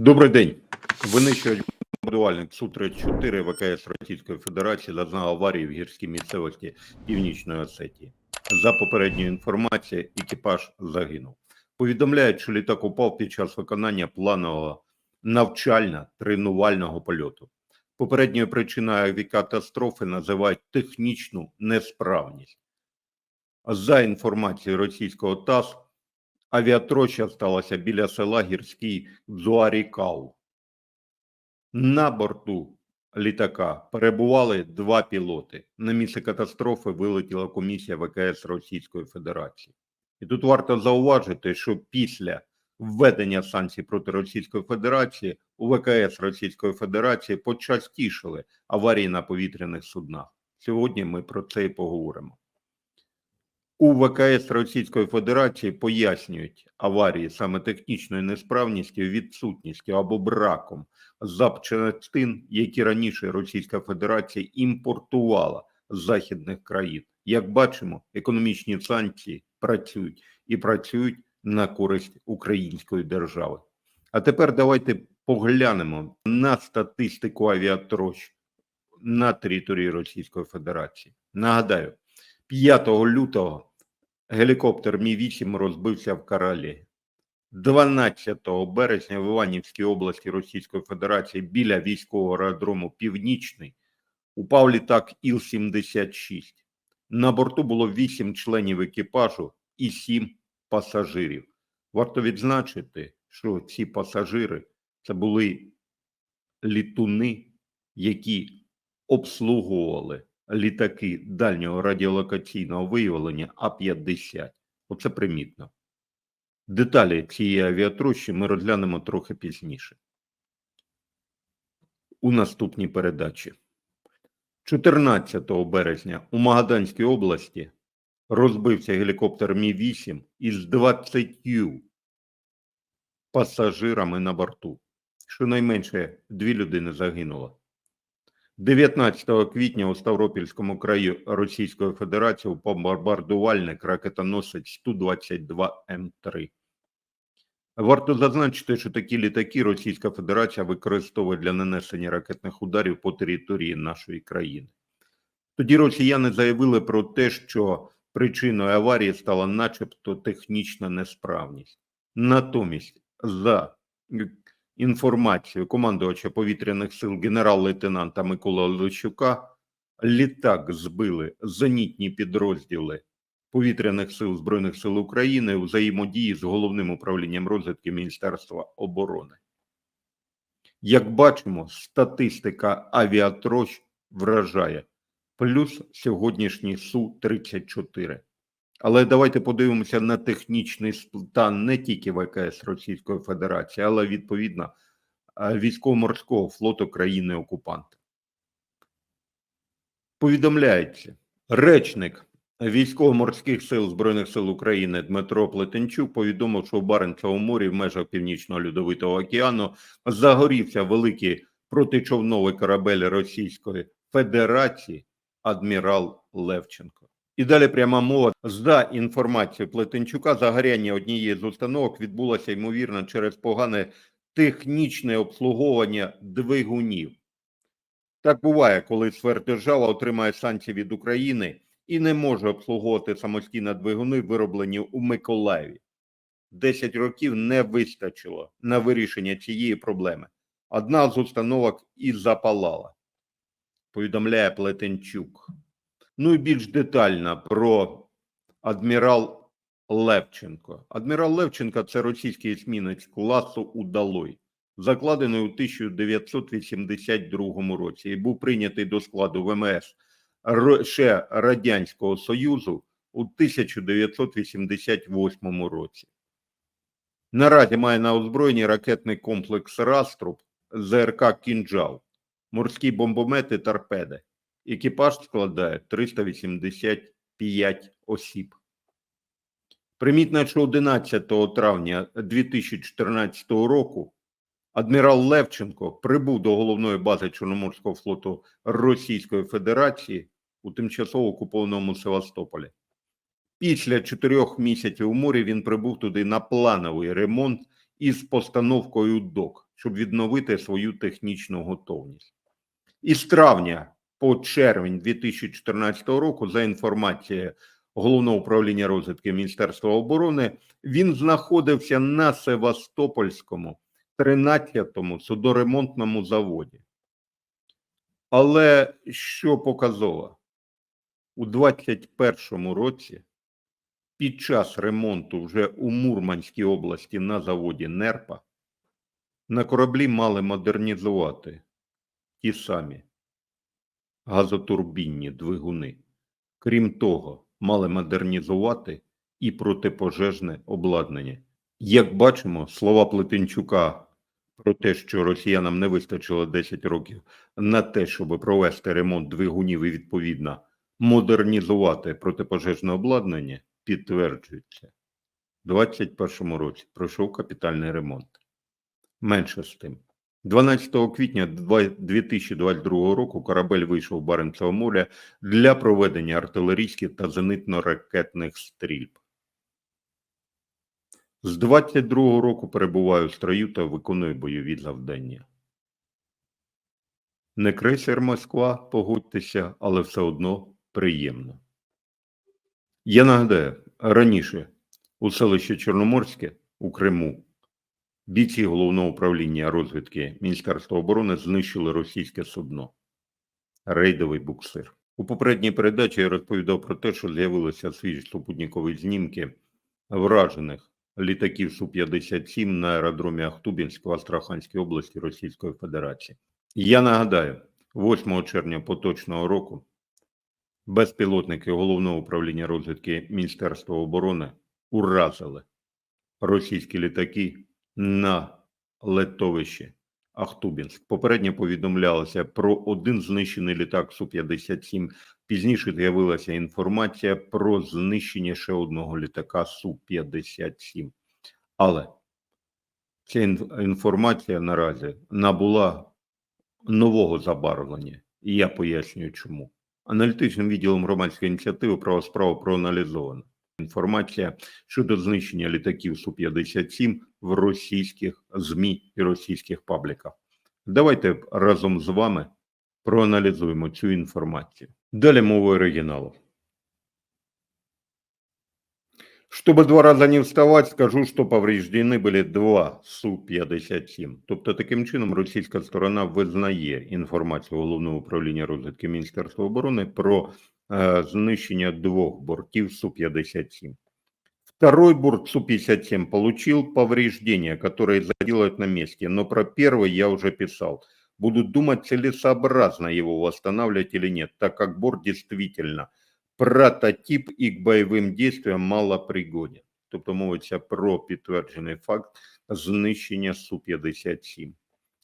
Добрий день. Винищувач будувальник Су-34 ВКС Російської Федерації зазнав аварії в гірській місцевості Північної Осетії. За попередньою інформацією, екіпаж загинув. Повідомляють, що літак упав під час виконання планового навчально-тренувального польоту. Попередньою причиною авіакатастрофи називають технічну несправність. За інформацією російського ТАСС, Авіатроща сталася біля села Гірський Дзуарікау. На борту літака перебували два пілоти. На місце катастрофи вилетіла комісія ВКС Російської Федерації. І тут варто зауважити, що після введення санкцій проти Російської Федерації у ВКС Російської Федерації почастішили аварії на повітряних суднах. Сьогодні ми про це і поговоримо. У ВКС Російської Федерації пояснюють аварії саме технічною несправністю, відсутністю або браком запчастин, які раніше Російська Федерація імпортувала з західних країн. Як бачимо, економічні санкції працюють і працюють на користь української держави. А тепер давайте поглянемо на статистику авіатрощ на території Російської Федерації. Нагадаю, 5 лютого гелікоптер Мі-8 розбився в Каралі. 12 березня в Іванівській області Російської Федерації біля військового аеродрому Північний упав літак Іл-76. На борту було 8 членів екіпажу і 7 пасажирів. Варто відзначити, що ці пасажири це були літуни, які обслуговували літаки дальнього радіолокаційного виявлення А-50. Оце примітно. Деталі цієї авіатрощі ми розглянемо трохи пізніше. У наступній передачі. 14 березня у Магаданській області розбився гелікоптер Мі-8 із 20 пасажирами на борту. Щонайменше дві людини загинуло. 19 квітня у Ставропільському краї Російської Федерації упав бомбардувальник ракетоносець Ту-22М3. Варто зазначити, що такі літаки Російська Федерація використовує для нанесення ракетних ударів по території нашої країни. Тоді росіяни заявили про те, що причиною аварії стала начебто технічна несправність. Натомість, за інформацію командувача повітряних сил генерал-лейтенанта Микола Лищука, літак збили зенітні підрозділи повітряних сил Збройних сил України у взаємодії з головним управлінням розвідки Міністерства оборони. Як бачимо, статистика авіатрощ вражає плюс сьогоднішній Су-34. Але давайте подивимося на технічний стан не тільки ВКС Російської Федерації, але відповідно військово-морського флоту країни окупанта. Повідомляється, речник військово-морських сил Збройних сил України Дмитро Плетенчук повідомив, що у Баренцевому морі в межах Північного Льодовитого океану загорівся великий протичовновий корабель Російської Федерації адмірал Левченко. І далі пряма мова за інформацією Плетенчука, загоряння однієї з установок відбулося ймовірно через погане технічне обслуговування двигунів. Так буває, коли сверхдержава отримає санкції від України і не може обслуговувати самостійно двигуни, вироблені у Миколаєві. 10 років не вистачило на вирішення цієї проблеми. Одна з установок і запалала, повідомляє Плетенчук. Ну і більш детально про адмірал Левченко. Адмірал Левченко це російський есмінець класу Удалой, закладений у 1982 році і був прийнятий до складу ВМС ще Радянського Союзу у 1988 році. Наразі має на озброєнні ракетний комплекс Раструб ЗРК Кінджал, морські бомбомети торпеди. Екіпаж складає 385 осіб. Примітно, що 11 травня 2014 року адмірал Левченко прибув до головної бази Чорноморського флоту Російської Федерації у тимчасово окупованому Севастополі. Після чотирьох місяців у морі він прибув туди на плановий ремонт із постановкою док. щоб відновити свою технічну готовність. Із травня по червень 2014 року, за інформацією Головного управління розвідки Міністерства оборони, він знаходився на Севастопольському 13-му судоремонтному заводі. Але що показово? У 21-му році під час ремонту вже у Мурманській області на заводі Нерпа на кораблі мали модернізувати ті самі газотурбінні двигуни. Крім того, мали модернізувати і протипожежне обладнання. Як бачимо, слова Плетенчука про те, що росіянам не вистачило 10 років на те, щоб провести ремонт двигунів і відповідно модернізувати протипожежне обладнання, підтверджується. У 2021 році пройшов капітальний ремонт. Менше з тим. 12 квітня 2022 року корабель вийшов в Баренцеве море для проведення артилерійських та зенитно-ракетних стрільб. З 22 року перебуваю в строю та виконую бойові завдання. Не крейсер Москва, погодьтеся, але все одно приємно. Я нагадаю, раніше у селищі Чорноморське у Криму бійці головного управління розвідки Міністерства оборони знищили російське судно. Рейдовий буксир. У попередній передачі я розповідав про те, що з'явилися свіжі супутникові знімки вражених літаків Су-57 на аеродромі Ахтубінськ в Астраханській області Російської Федерації. Я нагадаю, 8 червня поточного року безпілотники головного управління розвідки Міністерства оборони уразили російські літаки на летовищі Ахтубінськ. Попередньо повідомлялося про один знищений літак Су-57. Пізніше з'явилася інформація про знищення ще одного літака Су-57. Але ця інформація наразі набула нового забарвлення, і я пояснюю чому. Аналітичним відділом громадської ініціативи права справа проаналізовано інформація щодо знищення літаків Су-57 в російських ЗМІ і російських пабліках. Давайте разом з вами проаналізуємо цю інформацію. Далі мова оригіналу. Чтобы два раза не вставать, скажу, що повреждені були два Су-57. Тобто, таким чином, російська сторона визнає інформацію Головного управління розвідки Міністерства оборони про знищення двух бортів Су-57. Второй борт Су-57 получил повреждения, которые заделают на месте, но про первый я уже писал. Буду думать, целесообразно его восстанавливать или нет, так как борт действительно прототип і к бойовим дійствам мало пригоден. Тобто мовиться про підтверджений факт знищення Су-57.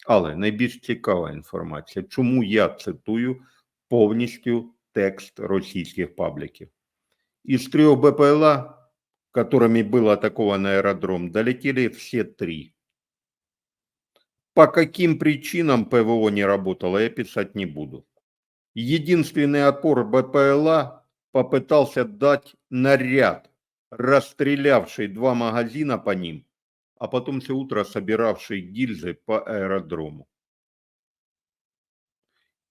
Але найбільш цікава інформація, чому я цитую повністю текст російських пабліків. Из трех БПЛА, которыми был атакован аэродром, долетели все три. По каким причинам ПВО не работало, я писать не буду. Единственный опор БПЛА попытался дать наряд, расстрелявший два магазина по ним, а потом все утро собиравший гильзы по аеродрому.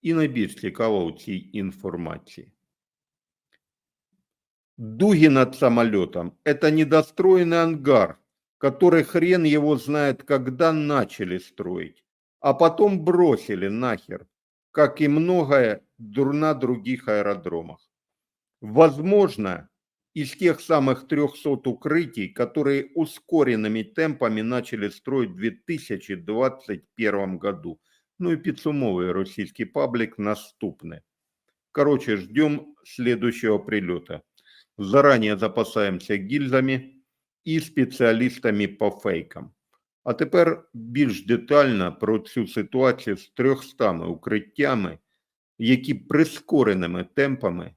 І найбільш цікаво у цій інформації. Дуги над самолетом – это недостроенный ангар, который хрен его знает, когда начали строить, а потом бросили нахер, как и многое дур- на других аэродромах. Возможно, из тех самых 300 укрытий, которые ускоренными темпами начали строить в 2021 году. Ну и підсумовує російський паблик наступне. Короче, ждем следующего прилета. Заранее запасаемся гильзами і спеціалістами по фейкам. А тепер більш детально про цю ситуацію з 300 укриттями, які прискореними темпами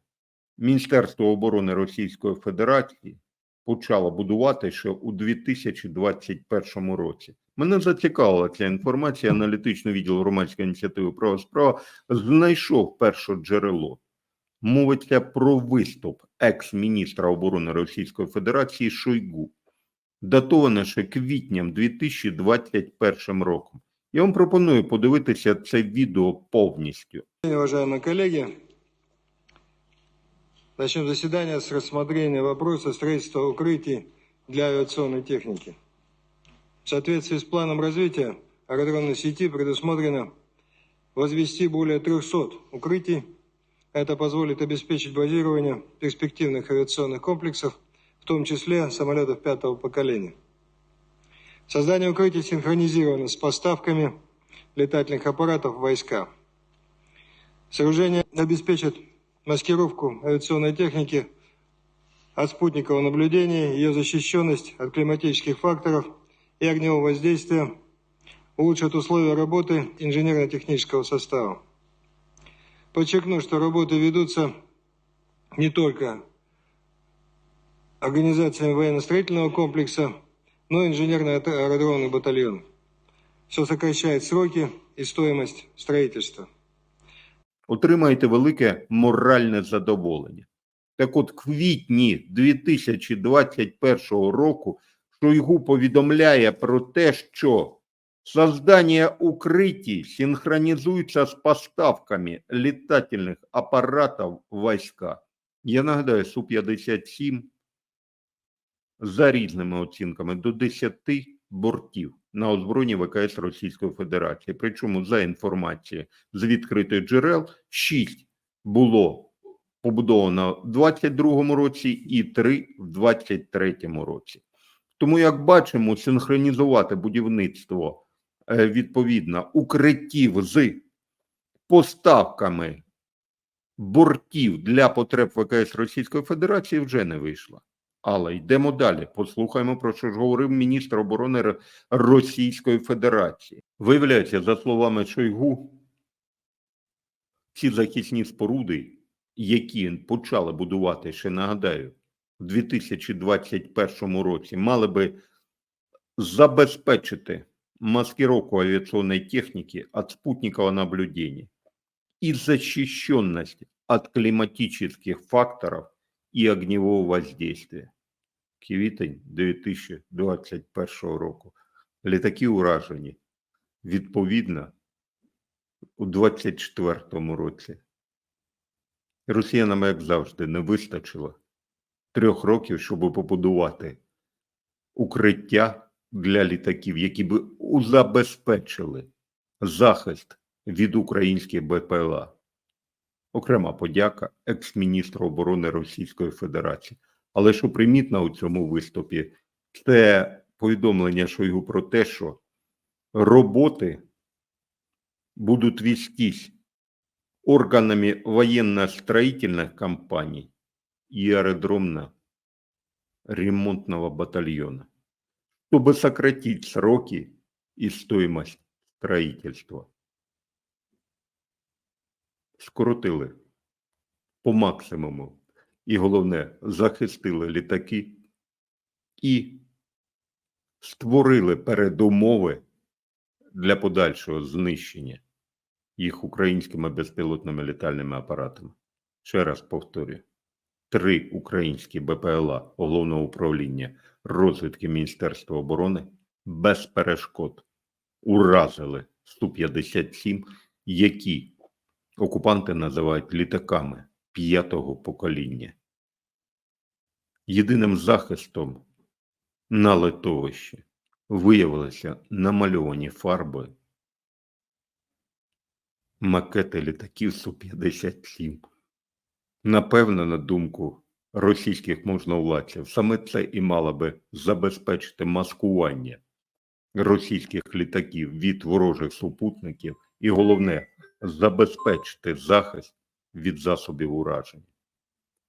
Міністерство оборони Російської Федерації почало будувати ще у 2021 році. Мене зацікавила ця інформація. Аналітичний відділ громадської ініціативи права справа знайшов перше джерело. Мовиться про виступ екс-міністра оборони Російської Федерації Шойгу, датоване ще квітням 2021 роком. Я вам пропоную подивитися це відео повністю. Уважаемые коллеги, начнем заседание с рассмотрения вопроса строительства укрытий для авиационной техники. В соответствии с планом развития аэродромной сети предусмотрено возвести более 300 укрытий. Это позволит обеспечить базирование перспективных авиационных комплексов, в том числе самолетов пятого поколения. Создание укрытий синхронизировано с поставками летательных аппаратов в войска. Сооружение обеспечит маскировку авиационной техники от спутникового наблюдения, ее защищенность от климатических факторов и огневого воздействия, улучшит условия работы инженерно-технического состава. Подчеркну, что работы ведутся не только организациями военно-строительного комплекса, но и инженерно-аэродромный батальон. Все сокращает сроки и стоимость строительства. Отримаєте велике моральне задоволення. Так от, в квітні 2021 року Шойгу повідомляє про те, що создание укрытий синхронизуется с поставками летательных аппаратов в войска. Я нагадаю, Су-57 за різними оцінками до 10 бортів на озброєнні ВКС Російської Федерації. Причому за інформацією з відкритих джерел 6 було побудовано в 22-му році і 3 в 23-му році. Тому, як бачимо, синхронізувати будівництво е, відповідно укриттів з поставками бортів для потреб ВКС Російської Федерації вже не вийшло. Але йдемо далі. Послухаємо про що ж говорив міністр оборони Російської Федерації. Виявляється, за словами Шойгу, ці захисні споруди, які почали будувати, ще нагадаю, у 2021 році, мали би забезпечити маскировку авиационной техники от спутникового наблюдения и защищенность от климатических факторов и огневого воздействия. Квітень 2021 року. Літаки уражені. Відповідно, у 2024 році. Росіянам, як завжди, не вистачило трьох років, щоб побудувати укриття для літаків, які б забезпечили захист від українських БПЛА. Окрема подяка екс-міністру оборони Російської Федерації. Але що примітно у цьому виступі, це повідомлення Шойгу про те, що роботи будуть вестись органами военно-строительных компаний и аэродромно-ремонтного батальона, чтобы сократить сроки и стоимость строительства. Скоротили по максимуму і головне, захистили літаки і створили передумови для подальшого знищення їх українськими безпілотними літальними апаратами. Ще раз повторюю: три українські БПЛА Головного управління розвідки Міністерства оборони без перешкод уразили Су-57, які окупанти називають літаками п'ятого покоління. Єдиним захистом на литовищі виявилися намальовані фарби макети літаків Су-57. Напевно, на думку російських можновладців, саме це і мало би забезпечити маскування російських літаків від ворожих супутників і головне забезпечити захист від засобів ураження.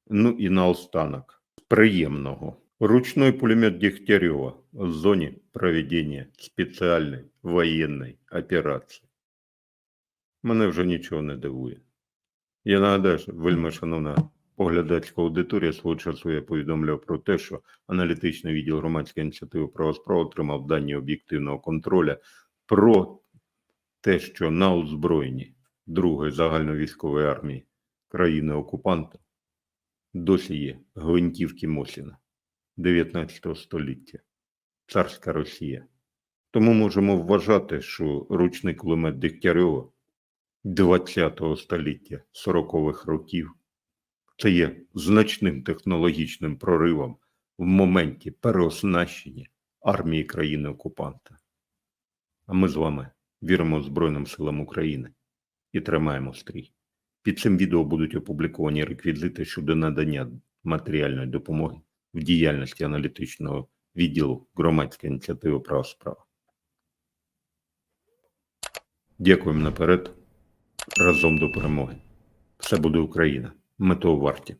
Ну і наостанок приємного. Ручной пулемет Дегтярева в зоне проведения специальной военной операции. Мене вже нічого не дивує. Я нагадаю, що вельми шановна поглядацька аудиторія свого часу я повідомляв про те, що аналітичний відділ громадської ініціативи правосправ отримав дані об'єктивного контроля про те, що на озброєнні Другої загальновійськової армії країни-окупанта досі є гвинтівки Мосіна 19 століття, царська Росія. Тому можемо вважати, що ручний кулемет Дегтярьова 20-го століття 40-х років це є значним технологічним проривом в моменті переоснащення армії країни-окупанта. А ми з вами віримо Збройним силам України і тримаємо стрій. Під цим відео будуть опубліковані реквізити щодо надання матеріальної допомоги в діяльності аналітичного відділу громадської ініціативи права справа. Дякуємо наперед. Разом до перемоги. Все буде Україна. Ми того варті.